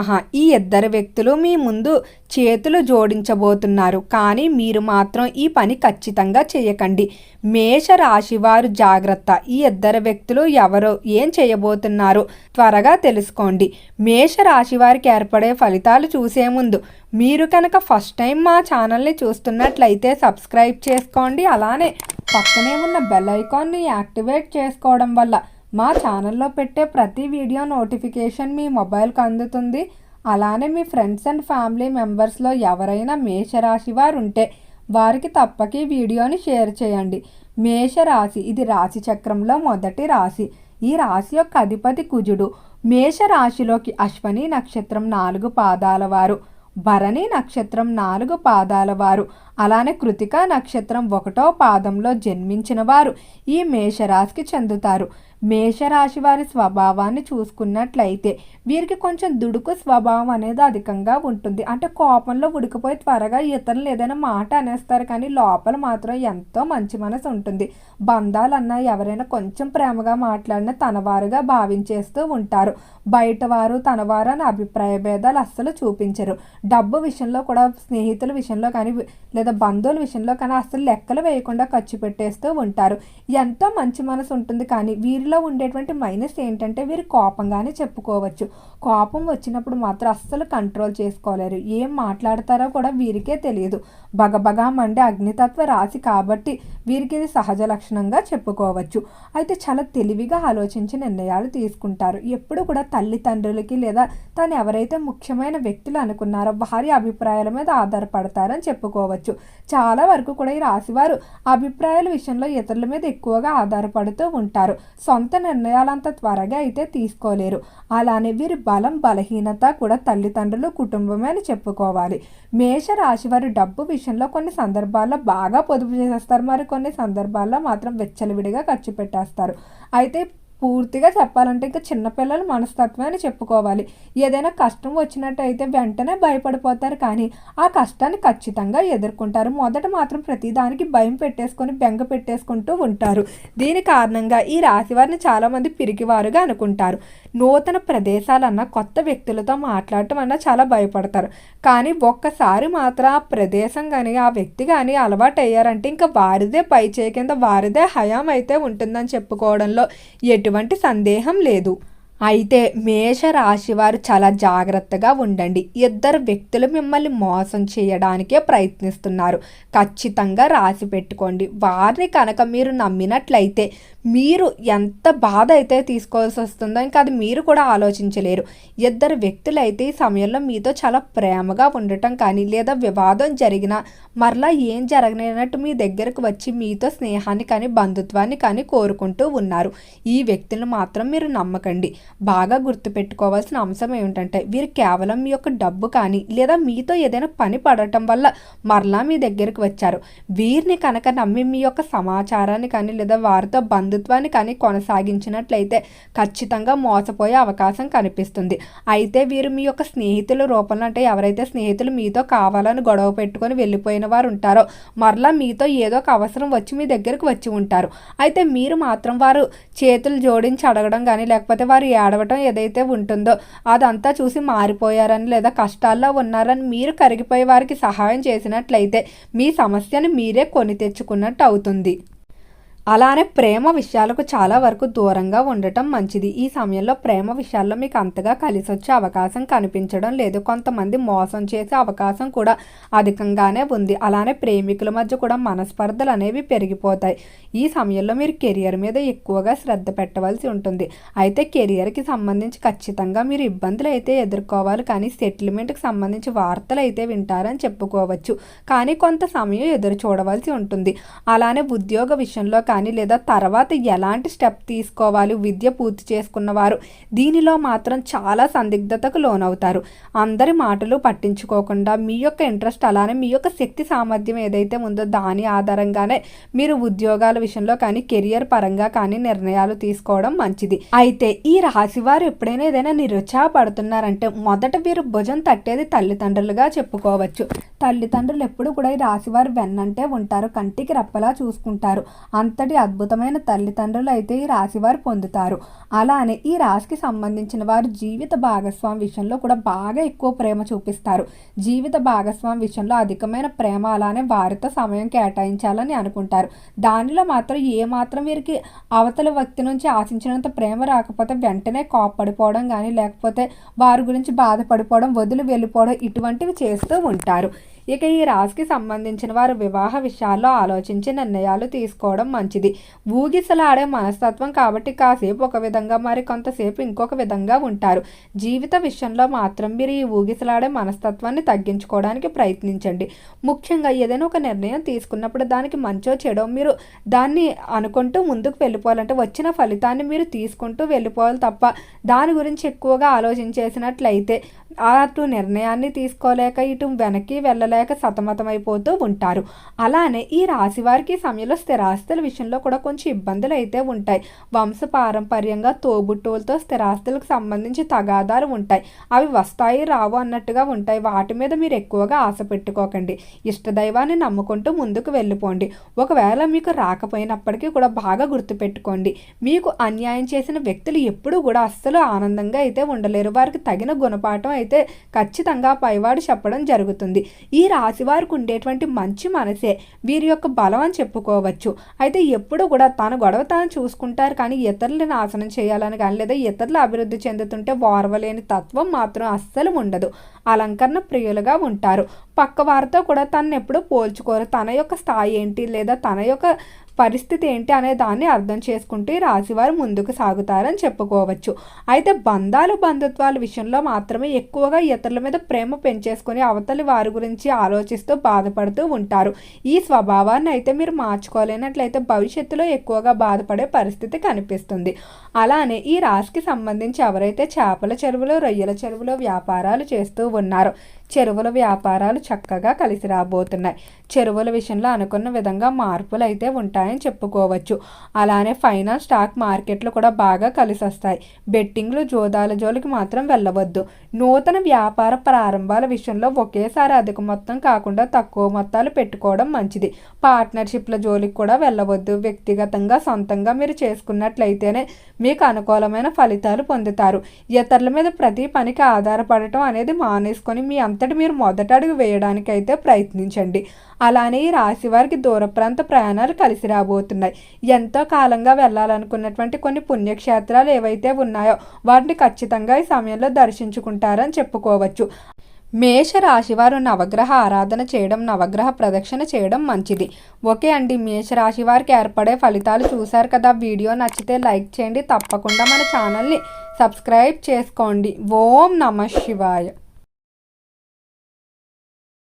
ఆహా ఈ ఇద్దరు వ్యక్తులు మీ ముందు చేతులు జోడించబోతున్నారు. కానీ మీరు మాత్రం ఈ పని ఖచ్చితంగా చేయకండి. మేష రాశివారు జాగ్రత్త. ఈ ఇద్దరు వ్యక్తులు ఎవరో ఏం చేయబోతున్నారు త్వరగా తెలుసుకోండి. మేష రాశి వారికి ఏర్పడే ఫలితాలు చూసే ముందు మీరు కనుక ఫస్ట్ టైం మా ఛానల్ని చూస్తున్నట్లయితే సబ్స్క్రైబ్ చేసుకోండి. అలానే పక్కనే ఉన్న బెల్ ఐకాన్ని యాక్టివేట్ చేసుకోవడం వల్ల మా ఛానల్లో పెట్టే ప్రతి వీడియో నోటిఫికేషన్ మీ మొబైల్కి అందుతుంది. అలానే మీ ఫ్రెండ్స్ అండ్ ఫ్యామిలీ మెంబర్స్లో ఎవరైనా మేషరాశి వారు ఉంటే వారికి తప్పక ఈ వీడియోని షేర్ చేయండి. మేషరాశి ఇది రాశి చక్రంలో మొదటి రాశి. ఈ రాశి యొక్క అధిపతి కుజుడు. మేషరాశిలోకి అశ్వని నక్షత్రం నాలుగు పాదాల వారు. భరణి నక్షత్రం నాలుగు పాదాల వారు. అలానే కృతిక నక్షత్రం ఒకటో పాదంలో జన్మించిన వారు ఈ మేషరాశికి చెందుతారు. మేషరాశి వారి స్వభావాన్ని చూసుకున్నట్లయితే వీరికి కొంచెం దుడుకు స్వభావం అనేది అధికంగా ఉంటుంది. అంటే కోపంలో ఉడికిపోయి త్వరగా ఇతరులు ఏదైనా మాట అనేస్తారు కానీ లోపల మాత్రం ఎంతో మంచి మనసు ఉంటుంది. బంధాలన్నా ఎవరైనా కొంచెం ప్రేమగా మాట్లాడినా తనవారుగా భావించేస్తూ ఉంటారు. బయట వారు తనవారు అని అభిప్రాయ భేదాలు అస్సలు చూపించరు. డబ్బు విషయంలో కూడా స్నేహితుల విషయంలో కానీ లేదా బంధువుల విషయంలో కానీ అస్సలు లెక్కలు వేయకుండా ఖర్చు పెట్టేస్తూ ఉంటారు. ఎంతో మంచి మనసు ఉంటుంది కానీ వీరిలో ఉండేటువంటి మైనస్ ఏంటంటే వీరు కోపంగానే చెప్పుకోవచ్చు. కోపం వచ్చినప్పుడు మాత్రం అస్సలు కంట్రోల్ చేసుకోలేరు. ఏం మాట్లాడతారో కూడా వీరికే తెలియదు. బగబగా మండే అగ్నితత్వ రాశి కాబట్టి వీరికి ఇది సహజ లక్షణంగా చెప్పుకోవచ్చు. అయితే చాలా తెలివిగా ఆలోచించి నిర్ణయాలు తీసుకుంటారు. ఎప్పుడు కూడా తల్లిదండ్రులకి లేదా తను ఎవరైతే ముఖ్యమైన వ్యక్తులు అనుకున్నారో వారి అభిప్రాయాల మీద ఆధారపడతారని చెప్పుకోవచ్చు. చాలా వరకు కూడా ఈ రాశివారు అభిప్రాయాల విషయంలో ఇతరుల మీద ఎక్కువగా ఆధారపడుతూ ఉంటారు. సొంత నిర్ణయాలంత త్వరగా అయితే తీసుకోలేరు. అలానే వీరి బలం బలహీనత కూడా తల్లిదండ్రులు కుటుంబమే అని చెప్పుకోవాలి. మేష రాశి వారు డబ్బు విషయంలో కొన్ని సందర్భాల్లో బాగా పొదుపు చేసేస్తారు. మరి కొన్ని సందర్భాల్లో మాత్రం వెచ్చలవిడిగా ఖర్చు పెట్టేస్తారు. అయితే పూర్తిగా చెప్పాలంటే ఇంకా చిన్నపిల్లల మనస్తత్వం అని చెప్పుకోవాలి. ఏదైనా కష్టం వచ్చినట్టయితే వెంటనే భయపడిపోతారు కానీ ఆ కష్టాన్ని ఖచ్చితంగా ఎదుర్కొంటారు. మొదట మాత్రం ప్రతిదానికి భయం పెట్టేసుకొని బెంగ పెట్టేసుకుంటూ ఉంటారు. దీని కారణంగా ఈ రాశి వారిని చాలామంది పిరికివారుగా అనుకుంటారు. నూతన ప్రదేశాలన్నా కొత్త వ్యక్తులతో మాట్లాడటం అన్నా చాలా భయపడతారు. కానీ ఒక్కసారి మాత్రం ఆ ప్రదేశం కానీ ఆ వ్యక్తి కానీ అలవాటు అయ్యారంటే ఇంకా వారిదే పై చేయి కింద వారిదే హయాం అయితే ఉంటుందని చెప్పుకోవడంలో ఎటువంటి సందేహం లేదు. అయితే మేష రాశి వారు చాలా జాగ్రత్తగా ఉండండి. ఇద్దరు వ్యక్తులు మిమ్మల్ని మోసం చేయడానికే ప్రయత్నిస్తున్నారు. ఖచ్చితంగా రాసి పెట్టుకోండి. వారిని కనుక మీరు నమ్మినట్లయితే మీరు ఎంత బాధ అయితే తీసుకోవాల్సి వస్తుందో ఇంకా అది మీరు కూడా ఆలోచించలేరు. ఇద్దరు వ్యక్తులు అయితే ఈ సమయంలో మీతో చాలా ప్రేమగా ఉండటం కానీ లేదా వివాదం జరిగినా మరలా ఏం జరగనట్టు మీ దగ్గరకు వచ్చి మీతో స్నేహాన్ని కానీ బంధుత్వాన్ని కానీ కోరుకుంటూ ఉన్నారు. ఈ వ్యక్తులను మాత్రం మీరు నమ్మకండి. బాగా గుర్తుపెట్టుకోవాల్సిన అంశం ఏమిటంటే వీరు కేవలం మీ యొక్క డబ్బు కానీ లేదా మీతో ఏదైనా పని పడటం వల్ల మరలా మీ దగ్గరకు వచ్చారు. వీరిని కనుక నమ్మి మీ యొక్క సమాచారాన్ని కానీ లేదా వారితో బంధుత్వాన్ని కానీ కొనసాగించినట్లయితే ఖచ్చితంగా మోసపోయే అవకాశం కనిపిస్తుంది. అయితే వీరు మీ యొక్క స్నేహితుల రూపంలో అంటే ఎవరైతే స్నేహితులు మీతో కావాలని గొడవ పెట్టుకొని వెళ్ళిపోయిన వారు ఉంటారో మరలా మీతో ఏదో ఒక అవసరం వచ్చి మీ దగ్గరకు వచ్చి ఉంటారు. అయితే మీరు మాత్రం వారు చేతులు జోడించి అడగడం కానీ లేకపోతే వారు ఏడవటం ఏదైతే ఉంటుందో అదంతా చూసి మారిపోయారని లేదా కష్టాల్లో ఉన్నారని మీరు కరిగిపోయే వారికి సహాయం చేసినట్లయితే మీ సమస్యను మీరే కొని తెచ్చుకున్నట్టు అవుతుంది. అలానే ప్రేమ విషయాలకు చాలా వరకు దూరంగా ఉండటం మంచిది. ఈ సమయంలో ప్రేమ విషయాల్లో మీకు అంతగా కలిసి వచ్చే అవకాశం కనిపించడం లేదు. కొంతమంది మోసం చేసే అవకాశం కూడా అధికంగానే ఉంది. అలానే ప్రేమికుల మధ్య కూడా మనస్పర్ధలు అనేవి పెరిగిపోతాయి. ఈ సమయంలో మీరు కెరియర్ మీద ఎక్కువగా శ్రద్ధ పెట్టవలసి ఉంటుంది. అయితే కెరియర్కి సంబంధించి ఖచ్చితంగా మీరు ఇబ్బందులు అయితే ఎదుర్కోవాలి. కానీ సెటిల్మెంట్కి సంబంధించి వార్తలు అయితే వింటారని చెప్పుకోవచ్చు. కానీ కొంత సమయం ఎదురు చూడవలసి ఉంటుంది. అలానే ఉద్యోగ విషయంలో కానీ కానీ లేదా తర్వాత ఎలాంటి స్టెప్ తీసుకోవాలి విద్య పూర్తి చేసుకున్నవారు దీనిలో మాత్రం చాలా సందిగ్ధతకు లోనవుతారు. అందరి మాటలు పట్టించుకోకుండా మీ యొక్క ఇంట్రెస్ట్ అలానే మీ యొక్క శక్తి సామర్థ్యం ఏదైతే ఉందో దాని ఆధారంగానే మీరు ఉద్యోగాల విషయంలో కానీ కెరియర్ పరంగా కానీ నిర్ణయాలు తీసుకోవడం మంచిది. అయితే ఈ రాశి వారు ఎప్పుడైనా ఏదైనా నిరుత్సాహపడుతున్నారంటే మొదట వీరు భుజం తట్టేది తల్లిదండ్రులుగా చెప్పుకోవచ్చు. తల్లిదండ్రులు ఎప్పుడు కూడా ఈ రాశివారు వెన్నంటే ఉంటారు కంటికి రెప్పలా చూసుకుంటారు. అంత అంతటి అద్భుతమైన తల్లిదండ్రులు అయితే ఈ రాశి వారు పొందుతారు. అలానే ఈ రాశికి సంబంధించిన వారు జీవిత భాగస్వామి విషయంలో కూడా బాగా ఎక్కువ ప్రేమ చూపిస్తారు. జీవిత భాగస్వామి విషయంలో అధికమైన ప్రేమ అలానే వారితో సమయం కేటాయించాలని అనుకుంటారు. దానిలో మాత్రం ఏ మాత్రం వీరికి అవతల వ్యక్తి నుంచి ఆశించినంత ప్రేమ రాకపోతే వెంటనే కోప్పడిపోవడం కానీ లేకపోతే వారి గురించి బాధపడిపోవడం వదిలి వెళ్ళిపోవడం ఇటువంటివి చేస్తూ ఉంటారు. ఇక ఈ రాశికి సంబంధించిన వారు వివాహ విషయాల్లో ఆలోచించి నిర్ణయాలు తీసుకోవడం మంచిది. ఊగిసలాడే మనస్తత్వం కాబట్టి కాసేపు ఒక విధంగా మరి కొంతసేపు ఇంకొక విధంగా ఉంటారు. జీవిత విషయంలో మాత్రం మీరు ఈ ఊగిసలాడే మనస్తత్వాన్ని తగ్గించుకోవడానికి ప్రయత్నించండి. ముఖ్యంగా ఏదైనా ఒక నిర్ణయం తీసుకున్నప్పుడు దానికి మంచో చెడో మీరు దాన్ని అనుకుంటూ ముందుకు వెళ్ళిపోవాలంటే వచ్చిన ఫలితాన్ని మీరు తీసుకుంటూ వెళ్ళిపోవాలి తప్ప దాని గురించి ఎక్కువగా ఆలోచించేసినట్లయితే అటు నిర్ణయాన్ని తీసుకోలేక ఇటు వెనక్కి వెళ్ళలేక సతమతమైపోతూ ఉంటారు. అలానే ఈ రాశి వారికి సమయంలో స్థిరాస్తుల విషయంలో కూడా కొంచెం ఇబ్బందులు అయితే ఉంటాయి. వంశ పారంపర్యంగా తోబుట్టువులతో స్థిరాస్తులకు సంబంధించి తగాదాలు ఉంటాయి. అవి వస్తాయి రావు అన్నట్టుగా ఉంటాయి. వాటి మీద మీరు ఎక్కువగా ఆశ పెట్టుకోకండి. ఇష్టదైవాన్ని నమ్ముకుంటూ ముందుకు వెళ్ళిపోండి. ఒకవేళ మీకు రాకపోయినప్పటికీ కూడా బాగా గుర్తుపెట్టుకోండి. మీకు అన్యాయం చేసిన వ్యక్తులు ఎప్పుడూ కూడా అస్సలు ఆనందంగా అయితే ఉండలేరు. వారికి తగిన గుణపాఠం అయితే ఖచ్చితంగా పైవాడు చెప్పడం జరుగుతుంది. ఈ రాశి వారికి ఉండేటువంటి మంచి మనసే. వీరి యొక్క బలం అని చెప్పుకోవచ్చు. అయితే ఎప్పుడు కూడా తన గొడవ తాను చూసుకుంటారు కానీ ఇతరులను నాశనం చేయాలని కానీ లేదా ఇతరులు అభివృద్ధి చెందుతుంటే వారవలేని తత్వం మాత్రం అస్సలు ఉండదు. అలంకరణ ప్రియులుగా ఉంటారు. పక్క వారితో కూడా తను ఎప్పుడూ పోల్చుకోరు. తన యొక్క స్థాయి ఏంటి? లేదా తన యొక్క పరిస్థితి ఏంటి? అనే దాన్ని అర్థం చేసుకుంటూ ఈ రాశివారు ముందుకు సాగుతారని చెప్పుకోవచ్చు. అయితే బంధాలు బంధుత్వాల విషయంలో మాత్రమే ఎక్కువగా ఇతరుల మీద ప్రేమ పెంచేసుకొని అవతలి వారి గురించి ఆలోచిస్తూ బాధపడుతూ ఉంటారు. ఈ స్వభావాన్ని అయితే మీరు మార్చుకోలేనట్లయితే భవిష్యత్తులో ఎక్కువగా బాధపడే పరిస్థితి కనిపిస్తుంది. అలానే ఈ రాశికి సంబంధించి ఎవరైతే చేపల చెరువులు రొయ్యల చెరువులో వ్యాపారాలు చేస్తూ ఉన్నారో చెరువుల వ్యాపారాలు చక్కగా కలిసి రాబోతున్నాయి. చెరువుల విషయంలో అనుకున్న విధంగా మార్పులు అయితే ఉంటాయని చెప్పుకోవచ్చు. అలానే ఫైనాన్స్ స్టాక్ మార్కెట్లు కూడా బాగా కలిసి వస్తాయి. బెట్టింగ్లు జోదాల జోలికి మాత్రం వెళ్ళవద్దు. నూతన వ్యాపార ప్రారంభాల విషయంలో ఒకేసారి అధిక మొత్తం కాకుండా తక్కువ మొత్తాలు పెట్టుకోవడం మంచిది. పార్ట్నర్షిప్ల జోలికి కూడా వెళ్ళవద్దు. వ్యక్తిగతంగా సొంతంగా మీరు చేసుకున్నట్లయితేనే మీకు అనుకూలమైన ఫలితాలు పొందుతారు. ఇతరుల మీద ప్రతి పనికి ఆధారపడటం అనేది మానేసుకొని మీ అంతటి మీరు మొదట అడుగు వేయడానికైతే ప్రయత్నించండి. అలానే ఈ రాశి వారికి దూర ప్రాంత ప్రయాణాలు కలిసి రాబోతున్నాయి. ఎంతో కాలంగా వెళ్ళాలనుకున్నటువంటి కొన్ని పుణ్యక్షేత్రాలు ఏవైతే ఉన్నాయో వాటిని ఖచ్చితంగా ఈ సమయంలో దర్శించుకుంటారని చెప్పుకోవచ్చు. మేష రాశివారు నవగ్రహ ఆరాధన చేయడం నవగ్రహ ప్రదక్షిణ చేయడం మంచిది. ఓకే అండి మేష రాశి వారికి ఏర్పడే ఫలితాలు చూశారు కదా. వీడియో నచ్చితే లైక్ చేయండి. తప్పకుండా మన ఛానల్ని సబ్స్క్రైబ్ చేసుకోండి. ఓం నమ శివాయ.